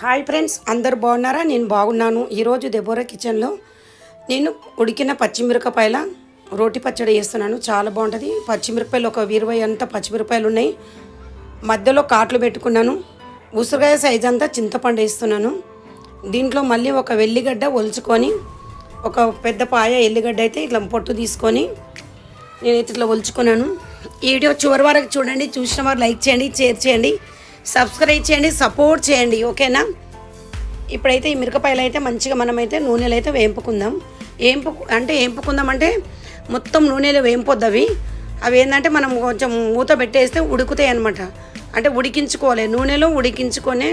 Hi friends అందరు బాగున్నారా? నేను బాగున్నాను. ఈరోజు దెబోరా కిచెన్లో నేను ఉడికిన పచ్చిమిరపకాయల రోటి పచ్చడి వేస్తున్నాను చాలా బాగుంటుంది. పచ్చిమిరపకాయలు ఒక ఇరవై అంత పచ్చిమిరపకాయలు ఉన్నాయి. మధ్యలో కాట్లు పెట్టుకున్నాను. ఉసిరికాయ సైజ్ అంతా చింతపండు వేస్తున్నాను. దీంట్లో మళ్ళీ ఒక వెల్లిగడ్డ ఒలుచుకొని ఒక పెద్ద పాయ ఎల్లిగడ్డ అయితే ఇట్లా పొట్టు తీసుకొని నేనైతే ఇట్లా ఒలుచుకున్నాను. ఈ వీడియో చివరి వరకు చూడండి. చూసిన వారు లైక్ చేయండి షేర్ చేయండి. సబ్స్క్రైబ్ చేయండి సపోర్ట్ చేయండి ఓకేనా? ఇప్పుడైతే ఈ మిరపకాయలు అయితే మంచిగా మనమైతే నూనెలో అయితే వేంపుకుందాం. వేంపు అంటే వేంపుకుందాం అంటే మొత్తం నూనెలో వేంపొద్దు అవి. అవి ఏంటంటే మనం కొంచెం మూత పెట్టేస్తే ఉడుకుతాయి అనమాట అంటే ఉడికించుకోవాలి. నూనెలో ఉడికించుకొని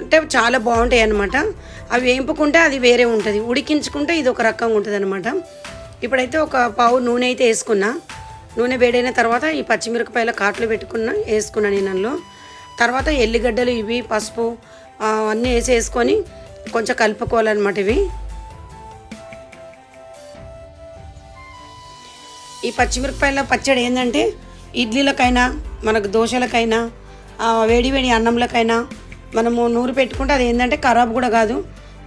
అంటే చాలా బాగుంటాయి అనమాట అవి వేంపుకుంటే అది వేరే ఉంటుంది. ఉడికించుకుంటే ఇది ఒక రకంగా ఉంటుంది అనమాట ఇప్పుడైతే ఒక పావు నూనె అయితే వేసుకున్నా. నూనె వేడైన తర్వాత ఈ పచ్చిమిరపకాయల కాట్లు పెట్టుకున్న వేసుకున్నాను నేను అందులో. తర్వాత ఎల్లిగడ్డలు ఇవి పసుపు అన్నీ వేసేసుకొని కొంచెం కలుపుకోవాలన్నమాట ఇవి. ఈ పచ్చిమిరపకాయల పచ్చడి ఏంటంటే ఇడ్లీలకైనా మనకు దోశలకైనా వేడి వేడి అన్నంలకైనా మనము నూరు పెట్టుకుంటే అది ఏంటంటే ఖరాబ్ కూడా కాదు.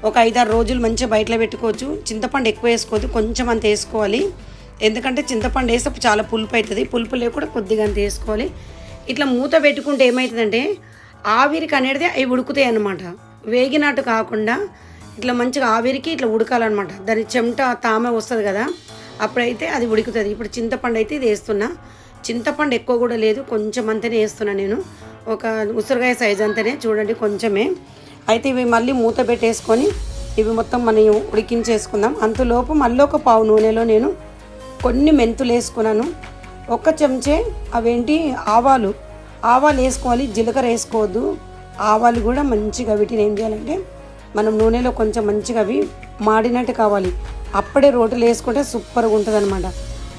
ఒక ఐదారు రోజులు మంచిగా బయటలో పెట్టుకోవచ్చు. చింతపండు ఎక్కువ వేసుకోవద్దు. కొంచెం అంత వేసుకోవాలి. ఎందుకంటే చింతపండు వేస్తే చాలా పులుపు అవుతుంది. పులుపు లేకుండా కొద్దిగా అంత వేసుకోవాలి. ఇట్లా మూత పెట్టుకుంటే ఏమవుతుందంటే ఆవిరికి అనేది అవి ఉడుకుతాయి అన్నమాట. వేగినట్టు కాకుండా ఇట్లా మంచిగా ఆవిరికి ఇట్లా ఉడకాలన్నమాట. దాని చెమట తామె వస్తుంది కదా అప్పుడైతే అది ఉడుకుతుంది. ఇప్పుడు చింతపండు అయితే ఇది వేస్తున్నా. చింతపండు ఎక్కువ కూడా లేదు కొంచెం అంతనే వేస్తున్నా నేను. ఒక ఉసిరికాయ సైజ్ అంతనే చూడండి కొంచెమే. అయితే ఇవి మళ్ళీ మూత పెట్టేసుకొని ఇవి మొత్తం మనం ఉడికించేసుకుందాం. అంతలోపు మళ్ళీ ఒక పావు నూనెలో నేను కొన్ని మెంతులు వేసుకున్నాను. ఒక్క చెంచే అవేంటి? ఆవాలు. ఆవాలు వేసుకోవాలి జీలకర్ర వేసుకోవద్దు. ఆవాలు కూడా మంచిగా వీటిని ఏం చేయాలంటే మనం నూనెలో కొంచెం మంచిగా అవి మాడినట్టు కావాలి. అప్పుడే రోటిలో వేసుకుంటే సూపర్గా ఉంటుంది అనమాట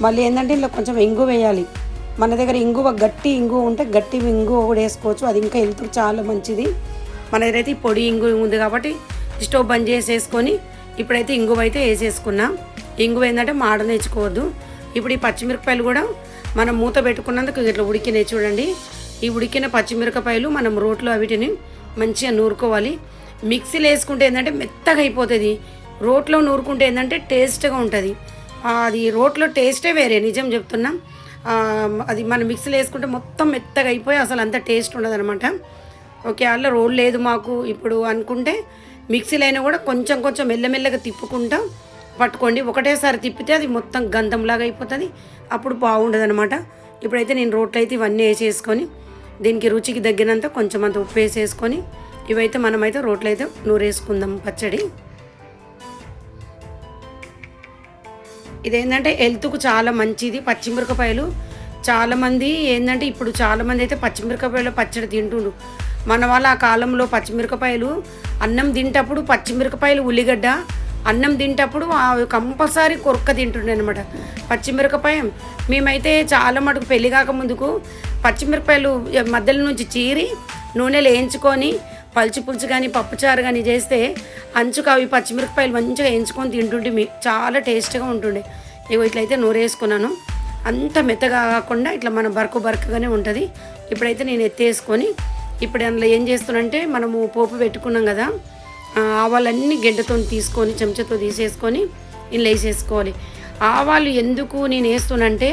మళ్ళీ ఏంటంటే ఇలా కొంచెం ఇంగు వేయాలి. మన దగ్గర ఇంగువ గట్టి ఇంగువ ఉంటే గట్టి ఇంగువ కూడా వేసుకోవచ్చు. అది ఇంకా హెల్త్ చాలా మంచిది. మన దగ్గర అయితే పొడి ఇంగు ఉంది కాబట్టి స్టవ్ బంద్ చేసేసుకొని ఇప్పుడైతే ఇంగువ అయితే వేసేసుకున్నాం. ఇంగువ ఏంటంటే మాడనేచ్చుకోవద్దు ఇప్పుడు ఈ పచ్చిమిరపకాయలు కూడా మనం మూత పెట్టుకున్నందుకు ఇట్లా ఉడికినాయి చూడండి. ఈ ఉడికిన పచ్చిమిరపకాయలు మనం రోట్లో వీటిని మంచిగా నూరుకోవాలి. మిక్సీలో వేసుకుంటే ఏంటంటే మెత్తగా అయిపోతుంది. రోట్లో నూరుకుంటే ఏంటంటే టేస్ట్గా ఉంటుంది. అది రోట్లో టేస్టే వేరే నిజం చెప్తున్నా. అది మనం మిక్సీలో వేసుకుంటే మొత్తం మెత్తగా అయిపోయి అసలు అంత టేస్ట్ ఉండదనమాట ఓకే అలా రోల్ లేదు మాకు ఇప్పుడు అనుకుంటే మిక్సీలో అయినా కూడా కొంచెం కొంచెం మెల్లమెల్లగా తిప్పుకుంటాం పట్టుకోండి. ఒకటేసారి తిప్పితే అది మొత్తం గంధంలాగా అయిపోతుంది. అప్పుడు బాగుండదు అనమాట ఇప్పుడైతే నేను రోట్లో అయితే ఇవన్నీ వేసేసుకొని దీనికి రుచికి తగ్గినంత కొంచెం అంత ఉప్పు వేసేసుకొని ఇవైతే మనమైతే రోట్లో అయితే నూరేసుకుందాం పచ్చడి. ఇదేంటంటే హెల్త్కు చాలా మంచిది పచ్చిమిరపకాయలు. చాలామంది ఏంటంటే ఇప్పుడు చాలామంది అయితే పచ్చిమిరపకాయలు పచ్చడి తింటుండ్రు. మన వాళ్ళ ఆ కాలంలో పచ్చిమిరపకాయలు అన్నం తింటప్పుడు పచ్చిమిరపకాయలు ఉల్లిగడ్డ అన్నం తింటప్పుడు కంపల్సరీ కొరక్క తింటుండే అనమాట పచ్చిమిరపకాయ. మేమైతే చాలా మటుకు పెళ్ళి కాక ముందుకు పచ్చిమిరపకాయలు మధ్యలో నుంచి చీరి నూనెలు వేయించుకొని పలుచు పులుసు కానీ పప్పుచారు కానీ చేస్తే అంచుకు అవి పచ్చిమిరపకాయలు మంచిగా వేయించుకొని తింటుంటే మీ చాలా టేస్ట్గా ఉంటుండే. ఇగో ఇట్లయితే నూరేసుకున్నాను. అంత మెత్తగా కాకుండా ఇట్లా మన బరకు బరకగానే ఉంటుంది. ఇప్పుడైతే నేను ఎత్తేసుకొని ఇప్పుడు అందులో ఏం చేస్తున్నంటే మనము పోపు పెట్టుకున్నాం కదా ఆవాలన్నీ గెడ్డతో తీసుకొని చెంచాతో తీసేసుకొని ఇలా వేసేసుకోవాలి. ఆవాలు ఎందుకు నేను వేస్తున్నంటే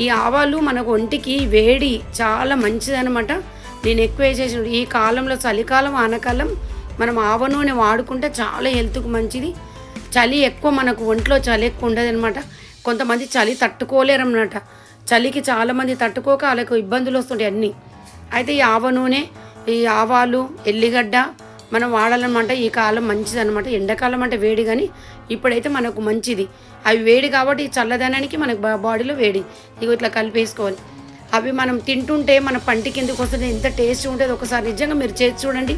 ఈ ఆవాలు మనకు ఒంటికి వేడి చాలా మంచిదనమాట నేను ఎక్కువ వేసేసిన ఈ కాలంలో చలికాలం ఆనకాలం మనం ఆవ నూనె వాడుకుంటే చాలా హెల్త్కు మంచిది. చలి ఎక్కువ మనకు ఒంట్లో చలి ఎక్కువ ఉండదు అనమాట కొంతమంది చలి తట్టుకోలేరు అన్నమాట చలికి చాలామంది తట్టుకోక వాళ్ళకు ఇబ్బందులు వస్తుంటాయి అన్నీ. అయితే ఈ ఆవ నూనె ఈ ఆవాలు ఎల్లిగడ్డ మనం వాడాలన్నమాట ఈ కాలం మంచిది అనమాట ఎండాకాలం అంటే వేడి కానీ ఇప్పుడైతే మనకు మంచిది. అవి వేడి కాబట్టి చల్లదనానికి మనకు బాడీలో వేడి. ఇగో ఇట్లా కలిపేసుకోవాలి. అవి మనం తింటుంటే మన పంటి కిందకు వస్తుంది? ఎంత టేస్ట్ ఉంటుంది? ఒకసారి నిజంగా మీరు చేసి చూడండి.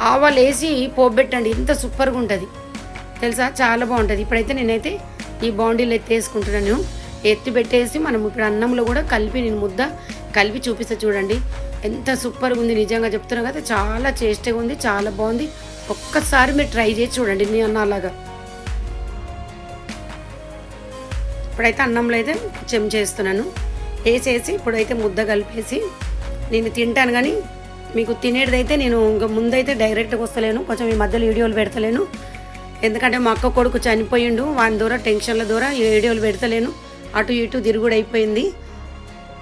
ఆవాలు వేసి పోబెట్టండి ఇంత సూపర్గా ఉంటుంది. తెలుసా? చాలా బాగుంటుంది. ఇప్పుడైతే నేనైతే ఈ బాండీలు ఎత్తేసుకుంటున్నాను ఎత్తి పెట్టేసి మనం ఇప్పుడు అన్నంలో కూడా కలిపి నేను ముద్ద కలిపి చూపిస్తా చూడండి. ఎంత సూపర్గా ఉంది నిజంగా చెప్తున్నా కదా. చాలా టేస్టీగా ఉంది చాలా బాగుంది. ఒక్కసారి మీరు ట్రై చేసి చూడండి నేను అన్నలాగా. ఇప్పుడైతే అన్నంలో అయితే చెంచేస్తున్నాను వేసేసి ఇప్పుడైతే ముద్ద కలిపేసి నేను తింటాను కానీ మీకు తినేటిదైతే నేను ఇంకా ముందైతే డైరెక్ట్గా వస్తలేను. కొంచెం ఈ మధ్యలో వీడియోలు పెడతలేను. ఎందుకంటే మా అక్క కొడుకు చనిపోయిండు. వాని ద్వారా టెన్షన్ల ద్వారా వీడియోలు పెడతలేను. అటు ఇటు తిరుగుడు అయిపోయింది.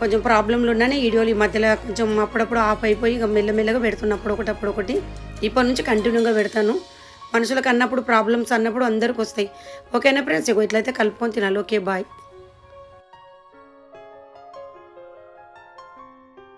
కొంచెం ప్రాబ్లంలు ఉన్నాయని వీడియోలు ఈ మధ్యలో కొంచెం అప్పుడప్పుడు ఆఫ్ అయిపోయి ఇక మెల్లమెల్లగా పెడుతున్నప్పుడు ఒకటి అప్పుడు ఒకటి. ఇప్పటి నుంచి కంటిన్యూగా పెడతాను. మనుషులకు అన్నప్పుడు ప్రాబ్లమ్స్ అన్నప్పుడు అందరికి వస్తాయి. ఓకేనా ఫ్రెండ్స్ ఇగో ఇట్లయితే కలుపుకొని తినాలి. Okay bye